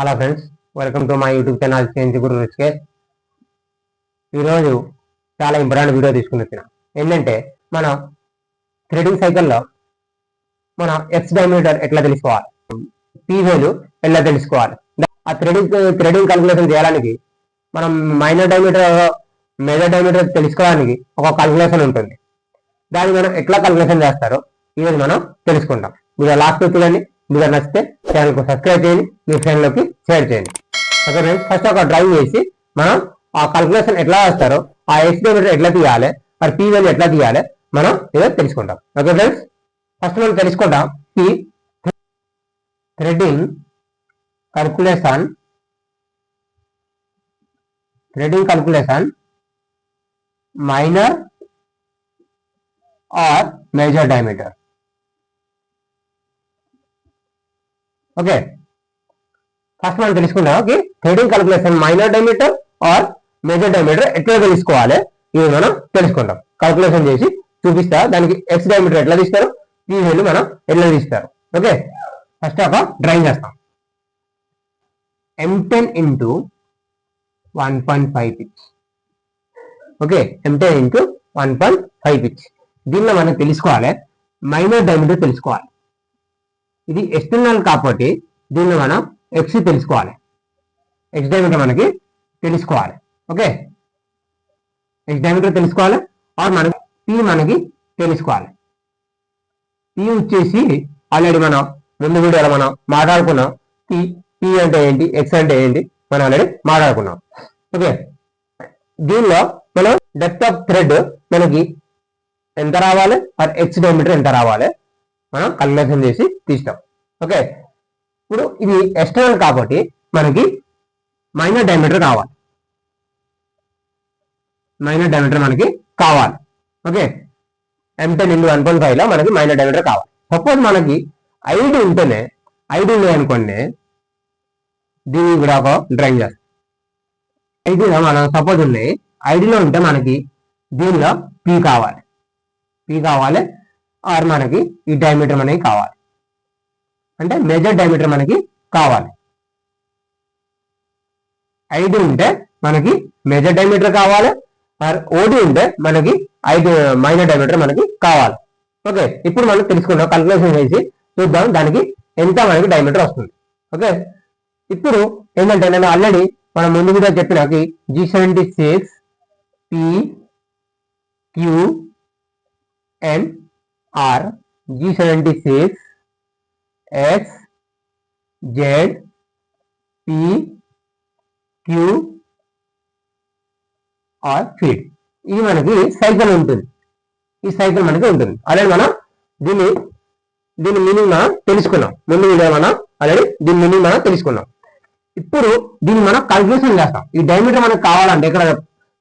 Hello friends welcome to my YouTube channel change గురు రుచికే ఈరోజు చాలా ఇంపార్టెంట్ వీడియో తీసుకుని వచ్చిన ఏంటంటే మన థ్రెడింగ్ సైకిల్లో మన ఎక్స్ డైమీటర్ ఎట్లా తెలుసుకోవాలి? పీవేలు ఎట్లా తెలుసుకోవాలి? ఆ థ్రెడింగ్ థ్రెడింగ్ క్యాలిక్యులేషన్ చేయడానికి మనం మైనర్ డైమీటర్ మేజర్ డైమీటర్ తెలుసుకోవడానికి ఒక క్యాలిక్యులేషన్ ఉంటుంది. దాన్ని మనం ఎట్లా క్యాలిక్యులేషన్ చేస్తారో ఈరోజు మనం తెలుసుకుంటాం. మీరు లాస్ట్ చూడండి. మీరు నచ్చితే ఛానల్కు సబ్స్క్రైబ్ చేయండి మీ ఫ్రెండ్లోకి షేర్ చేయండి. ఓకే ఫ్రెండ్స్ ఫస్ట్ ఒక డ్రైవ్ చేసి మనం ఆ కాల్కులేషన్ ఎట్లా చేస్తారో ఆ ఎక్స్పీరియన్స్ ఎట్లా తీయాలి మరి పీ వాల్యూ ఎట్లా తీయాలి మనం ఏదో తెలుసుకుంటాం. ఓకే ఫ్రెండ్స్ ఫస్ట్ మనం తెలుసుకుంటాం ఈ threading calculation threading calculation minor or major diameter okay first మనం తెలుసుకుందాం. Okay threading calculation minor diameter or major diameter ఎట్లా తెలుసుకోవాలి? ఇవి మనం తెలుసుకుంటాం క్యాలిక్యులేషన్ చేసి చూపిస్తా. దానికి ఎక్స్ డైమీటర్ ఎట్లా తీస్తారు? ఈ వాల్యూ మనం ఎట్లా తీస్తారు? ఓకే ఫస్ట్ ఒక డ్రాయింగ్ చేస్తాం. M ten into one point five pitch okay M ten into one point five pitch దీనిలో మనం తెలుసుకోవాలి. మైనర్ డైమీటర్ తెలుసుకోవాలి. ఇది ఎక్స్టర్నల్ కాబట్టి దీనిలో మనం ఎక్స్ తెలుసుకోవాలి. ఎక్స్ డయామీటర్ మనకి తెలుసుకోవాలి. ఓకే ఎక్స్ డయామీటర్ తెలుసుకోవాలి. ఆర్ మనకి పి మనకి తెలుసుకోవాలి. పి వచ్చేసి ఆల్రెడీ మనం ముందు వీడియోలో మనం మాట్లాడుకున్నాం. పి పి అంటే ఏంటి? ఎక్స్ అంటే ఏంటి? మనం ఆల్రెడీ మాట్లాడుకున్నాం. ఓకే దీనిలో మనం డెప్త్ ఆఫ్ థ్రెడ్ మనకి ఎంత రావాలి? ఆర్ ఎక్స్ డయామీటర్ ఎంత రావాలి? మనం కన్వర్షన్ చేసి తీస్తాం. ఓకే? ఇప్పుడు ఇది ఎక్స్టర్నల్ కాబట్టి మనకి మైనర్ డయామీటర్ కావాలి. మైనర్ డయామీటర్ మనకి కావాలి. Okay? M ten into one point ఫైవ్లో మనకి మైనర్ డయామీటర్ కావాలి. సపోజ్ మనకి ఐడి ఉంటేనే ఐడి ఉన్నాయి అనుకోండి దీన్ని కూడా ఒక డ్రాయింగ్ చేస్తాం. ఐడిలో మనం సపోజ్ ఉన్నాయి ఐడిలో ఉంటే మనకి దీనిలో పీ కావాలి. పీ కావాలి ఆర్ మనకి ఈ డయామీటర్ మనకి కావాలి. అంటే మేజర్ డయామీటర్ మనకి కావాలి. ఐదు ఉంటే మనకి మేజర్ డయామీటర్ కావాలి. ఆర్ ఓడి ఉంటే మనకి ఐదు మైనర్ డయామీటర్ మనకి కావాలి. ఓకే ఇప్పుడు మనం తెలుసుకుందాం కల్కులేషన్ చేసి చూద్దాం దానికి ఎంత మనకి డయామీటర్ వస్తుంది. ఓకే ఇప్పుడు ఏంటంటే నేను ఆల్రెడీ మనం ముందు కూడా చెప్పినాకి G seventy six P Q N R G seventy six X Z P R feed ఇది మనకి సైకిల్ ఉంటుంది. ఈ సైకిల్ మనకి ఉంటుంది. ఆల్రెడీ మనం దీన్ని దీని మీనింగ్ మనం తెలుసుకున్నాం. ముందు వీడియో మనం ఆల్రెడీ దీని మీనింగ్ మనం తెలుసుకున్నాం. ఇప్పుడు దీన్ని మనం కన్ఫ్యూషన్ చేస్తాం. ఈ డైమీటర్ మనకు కావాలంటే ఇక్కడ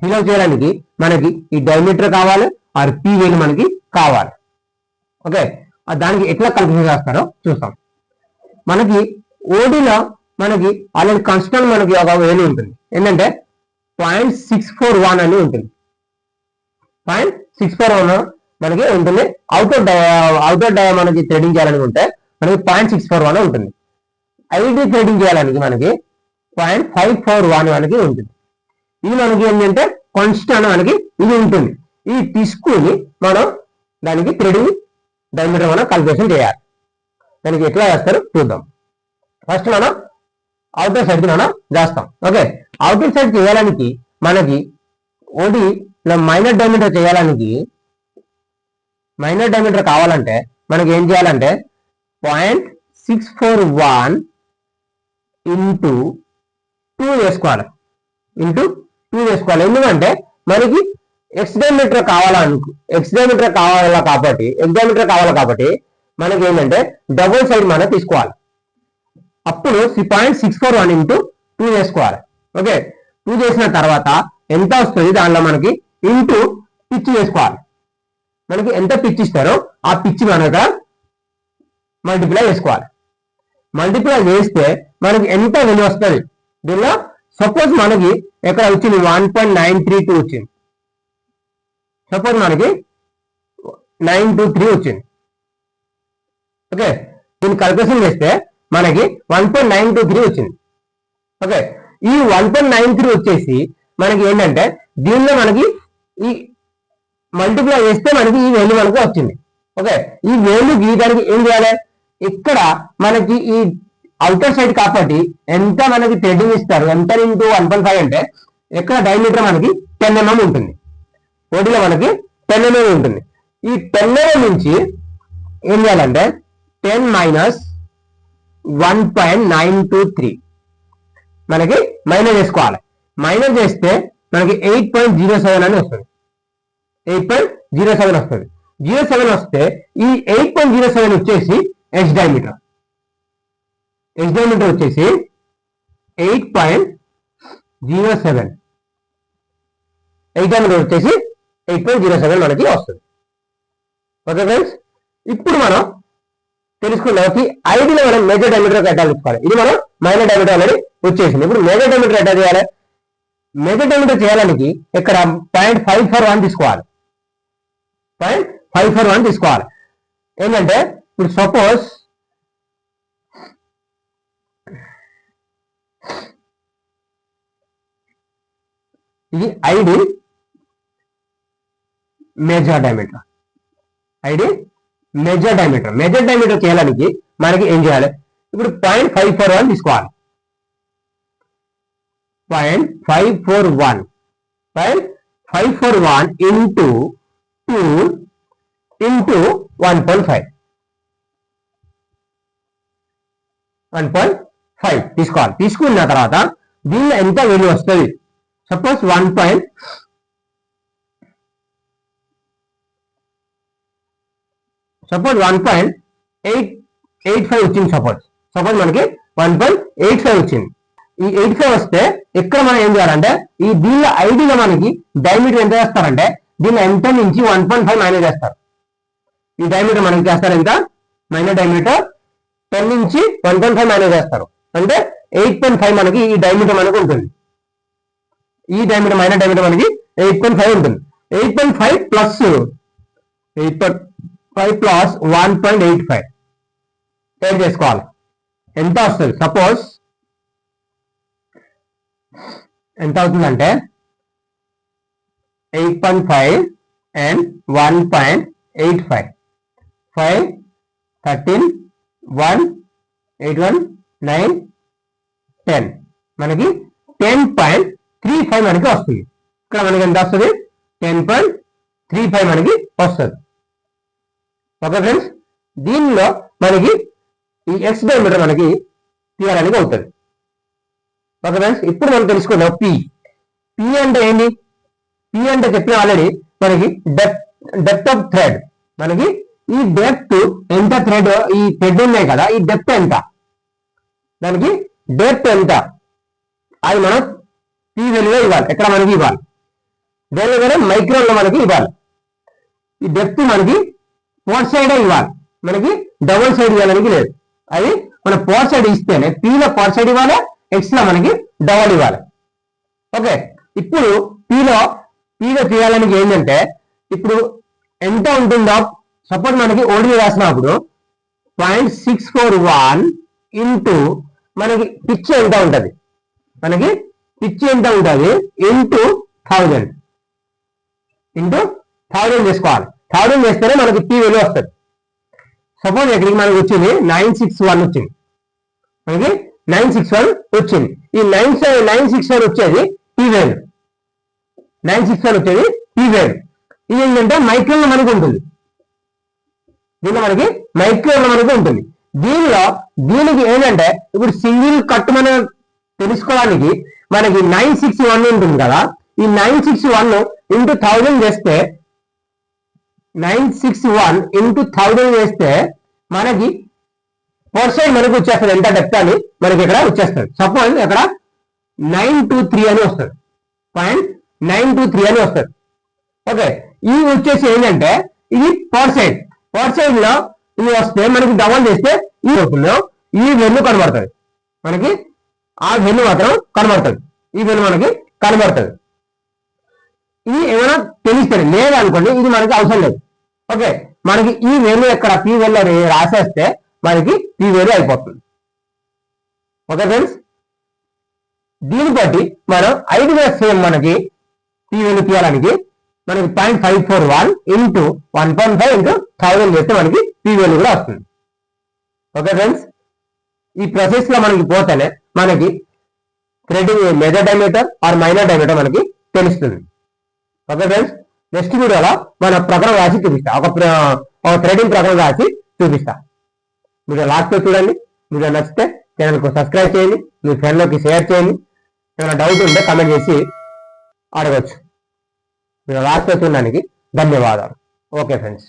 ఫిల్ చేయడానికి మనకి ఈ డైమీటర్ కావాలి ఆర్ పీ వేలు మనకి కావాలి. ఓకే? దానికి ఎట్లా కన్ఫ్యూజ్ చేస్తారో చూస్తాం. మనకి ఓడిలో మనకి ఆల్రెడీ కాన్స్టెంట్ మనకి ఒక వేలు ఉంటుంది. ఏంటంటే పాయింట్ సిక్స్ ఫోర్ వన్ అని ఉంటుంది. పాయింట్ సిక్స్ ఫోర్ వన్ మనకి ఉంటుంది. అవుటర్ అవుటర్ డయా మనకి థ్రెడింగ్ చేయాలనుకుంటే మనకి పాయింట్ సిక్స్ ఫోర్ వన్ ఉంటుంది. ఐడి థ్రెడింగ్ చేయాలని మనకి పాయింట్ ఫైవ్ ఫోర్ వన్ మనకి ఉంటుంది. ఇది మనకి ఏంటంటే కాన్స్టెంట్ మనకి ఇది ఉంటుంది. ఈ తీసుకుని మనం దానికి థ్రెడింగ్ డైమీటర్ మనం కల్పేషన్ చేయాలి. దానికి ఎట్లా చేస్తారు? చూద్దాం. ఫస్ట్ మనం అవుటర్ సైడ్కి మనం చేస్తాం ఓకే? అవుటర్ సైడ్ చేయడానికి మనకి ఓడి మైనర్ డైమీటర్ చేయడానికి మైనర్ డైమీటర్ కావాలంటే మనకి ఏం చేయాలంటే point six four one into two వేసుకోవాలి ఇంటూ టూ వేసుకోవాలి ఎందుకంటే మనకి ఎక్స్డోమీటర్ కావాలా అనుకు ఎక్స్డోమీటర్ కావాలా కాబట్టి ఎక్స్డోమీటర్ కావాలా కావాలి కాబట్టి మనకి ఏంటంటే డబుల్ సైడ్ మనం తీసుకోవాలి. అప్పుడు point six four one into two వేసుకోవాలి ఓకే టూ చేసిన తర్వాత ఎంత వస్తుంది? దానిలో మనకి ఇంటూ పిచ్ వేసుకోవాలి మనకి ఎంత పిచ్ ఇస్తారో ఆ పిచ్ మనక మల్టిప్లై చేసుకోవాలి మల్టిప్లై చేస్తే మనకి ఎంత విలువ వస్తుంది? దీనిలో సపోజ్ మనకి ఎక్కడ వచ్చింది? One point nine three two వచ్చింది. సపోజ్ మనకి నైన్ టూ త్రీ వచ్చింది. ఓకే? దీన్ని కల్పేషన్ చేస్తే మనకి one point nine two three వచ్చింది. ఓకే? ఈ వన్ పాయింట్ నైన్ త్రీ వచ్చేసి మనకి ఏంటంటే దీనిలో మనకి ఈ మల్టిప్లై చేస్తే మనకి ఈ వేలు మనకు వచ్చింది. ఓకే? ఈ వేలు గీయడానికి ఏం చేయాలి? ఇక్కడ మనకి ఈ అవుటర్ సైడ్ కాబట్టి ఎంత మనకి థ్రెడ్డింగ్ ఇస్తారు? ఎంత ఇంటూ వన్ పాయింట్ ఫైవ్ అంటే ఇక్కడ డైమీటర్ మనకి టెన్ ఎంఎం mm ఉంటుంది. ఓడిలో మనకి టెన్ అనేది ఉంటుంది. ఈ టెన్ నుంచి ఏం చేయాలంటే ten minus one point nine two three మనకి మైనస్ చేసుకోవాలి. మైనస్ చేస్తే మనకి ఎయిట్ పాయింట్ జీరో సెవెన్ అని వస్తుంది. ఎయిట్ పాయింట్ జీరో సెవెన్ వస్తుంది. జీరో సెవెన్ వస్తే ఈ ఎయిట్ పాయింట్ జీరో సెవెన్ వచ్చేసి హెచ్ డైమీటర్ హెచ్ డైమీటర్ వచ్చేసి eight point zero seven eight diameter వచ్చేసి ఎయిట్ పాయింట్ జీరో సెవెన్ మనకి వస్తుంది. ఓకే ఫ్రెండ్స్ ఇప్పుడు మనం తెలుసుకున్నాం ఐదులో మనం మేజర్ డైమీటర్ అటాచ్ తీసుకోవాలి. ఇది మనం మైనర్ డైమీటర్ అనేది వచ్చేసింది. ఇప్పుడు మేజర్ డైమీటర్ అటాచ్ చేయాలి. మేజర్ డైమీటర్ చేయడానికి ఇక్కడ పాయింట్ ఫైవ్ ఫోర్ వన్ తీసుకోవాలి. పాయింట్ ఫైవ్ ఫోర్ వన్ తీసుకోవాలి. ఏంటంటే ఇప్పుడు సపోజ్ ఇది ID major diameter ID? Major diameter major diameter చేయడానికి మనకి ఏం చేయాలి? ఇప్పుడు పాయింట్ ఫైవ్ ఫోర్ వన్ తీసుకోవాలి. Point five four one point five four one into two into one point five one point five తీసుకోవాలి. తీసుకున్న తర్వాత దీనిలో ఎంత విలువ వస్తుంది? Suppose one point suppose one point eight eight five వచ్చింది సపోజ్ సపోజ్ మనకి వన్ పాయింట్ ఎయిట్ ఫైవ్ వచ్చింది. ఈ ఎయిట్ ఫైవ్ వస్తే ఇక్కడ మనం ఏం చేయాలంటే ఈ దీనిలో ఐడిగా మనకి డైమీటర్ ఎంత చేస్తారంటే దీన్ని ఎంత నుంచి వన్ పాయింట్ ఫైవ్ మైనస్ చేస్తారు. ఈ డైమీటర్ మనకి చేస్తారు ఎంత? మైనస్ డైమీటర్ టెన్ నుంచి వన్ పాయింట్ ఫైవ్ మైనస్ చేస్తారు. అంటే ఎయిట్ పాయింట్ ఫైవ్ మనకి ఈ డైమీటర్ మనకు ఉంటుంది. ఈ డైమీటర్ మైనస్ డైమీటర్ మనకి ఎయిట్ పాయింట్ ఫైవ్ ఉంటుంది. Eight point five plus eight point five plus one point eight five ఏం చేసుకోవాలి ఎంత వస్తుంది? సపోజ్ ఎంత అవుతుందంటే eight point five and one point eight five five thirteen one eight one nine ten మనకి ten point three five మనకి వస్తుంది. ఇక్కడ మనకి ఎంత వస్తుంది? టెన్ పాయింట్ త్రీ ఫైవ్ మనకి వస్తుంది. ఓకే ఫ్రెండ్స్ దీనిలో మనకి ఈ ఎక్స్ డైమీటర్ మనకి తీయడానికి అవుతుంది ఓకే ఫ్రెండ్స్ ఇప్పుడు మనం తెలుసుకుందాం పి పి అంటే ఏంటి? పి అంటే చెప్పిన ఆల్రెడీ మనకి డెప్త్ డెప్త్ ఆఫ్ థ్రెడ్ మనకి ఈ డెప్త్ ఎంత థ్రెడ్ ఈ థ్రెడ్ ఉన్నాయి కదా ఈ డెప్త్ ఎంత? దానికి డెప్త్ ఎంత? అది మనం పి వెలుగులో ఇవ్వాలి. ఎక్కడ మనకి ఇవ్వాలి? దేని దగ్గర మైక్రోన్లో మనకి ఇవ్వాలి. ఈ డెప్త్ మనకి పోర్ట్ సైడ్ ఇవ్వాలి. మనకి డబుల్ సైడ్ ఇవ్వడానికి లేదు. అది మన ఫోర్ సైడ్ ఇస్తేనే పీలో లో సైడ్ ఇవ్వాలి ఎక్స్లో మనకి డబల్ ఇవ్వాలి. ఓకే ఇప్పుడు పీలో పీలో తీయాలనికి తీయాలని ఏంటంటే ఇప్పుడు ఎంత ఉంటుందో? సపోజ్ మనకి ఓడి రాసినప్పుడు point six four one into మనకి పిచ్ ఎంత ఉంటుంది? మనకి పిచ్ ఎంత ఉంటుంది? ఇంటూ థౌజండ్ ఇంటూ థౌజండ్ చేసుకోవాలి. థౌజండ్ చేస్తేనే మనకి పి విలువ వస్తుంది. సపోజ్ ఇక్కడికి మనకి వచ్చింది నైన్ సిక్స్ వన్ వచ్చింది. మనకి నైన్ సిక్స్ వన్ వచ్చింది. ఈ నైన్ నైన్ సిక్స్ వన్ వచ్చేది పీ వేలు నైన్ సిక్స్ వన్ వచ్చేది పి వేలు ఇది ఏంటంటే మైక్రోలో మనకి ఉంటుంది. దీనిలో మనకి మైక్రోలో మనకి ఉంటుంది. దీనిలో దీనికి ఏంటంటే ఇప్పుడు సింగిల్ కట్ మనం తెలుసుకోవడానికి మనకి నైన్ సిక్స్ వన్ ఉంటుంది కదా. ఈ nine six one into thousand చేస్తే nine six one into thousand వేస్తే మనకి పర్సెంట్ సైడ్ వచ్చేస్తుంది. ఎంత డెప్త్ అని మనకి ఇక్కడ వచ్చేస్తుంది. సపోజ్ ఇక్కడ నైన్ టూ త్రీ అని వస్తుంది. పాయింట్ నైన్ టూ త్రీ అని వస్తుంది. ఓకే ఇది వచ్చేసి ఏంటంటే ఇది పర్సెంట్. సైడ్ సైడ్లో ఇది వస్తే మనకి డబల్ చేస్తే ఈ రూపంలో ఈ వెన్ను కనబడుతుంది. మనకి ఆ వెన్ను మాత్రం కనబడుతుంది. ఈ వెన్ను మనకి కనబడుతుంది. ఇది ఏమైనా తెలుస్తుంది లేదనుకోండి ఇది మనకి అవసరం లేదు. ఓకే మనకి ఈ వేలు ఎక్కడ? పీ వేలు రాసేస్తే మనకి పీ వేలు అయిపోతుంది. ఓకే ఫ్రెండ్స్ దీన్ని బట్టి మనం ఐదు వేల సేమ్ మనకి పీవీలు తీయడానికి మనకి point five four one into one point five into thousand చేస్తే మనకి పీవీలు కూడా వస్తుంది. ఓకే ఫ్రెండ్స్ ఈ ప్రాసెస్లో మనకి పోతేనే మనకి credit major diameter or minor diameter మనకి తెలుస్తుంది. ఓకే ఫ్రెండ్స్ నెక్స్ట్ వీడియోలో మన ప్రకటన రాసి చూపిస్తా. ఒక ప్ర- ఒక థ్రెడింగ్ ప్రకటన రాసి చూపిస్తా. వీడియో లాస్ట్ చూడండి. వీడియో నచ్చితే ఛానల్కు సబ్స్క్రైబ్ చేయండి. మీ ఫ్రెండ్లోకి షేర్ చేయండి. ఏమైనా డౌట్ ఉంటే కమెంట్ చేసి అడగచ్చు. వీడియో లాస్ట్ చూడడానికి ధన్యవాదాలు. Okay friends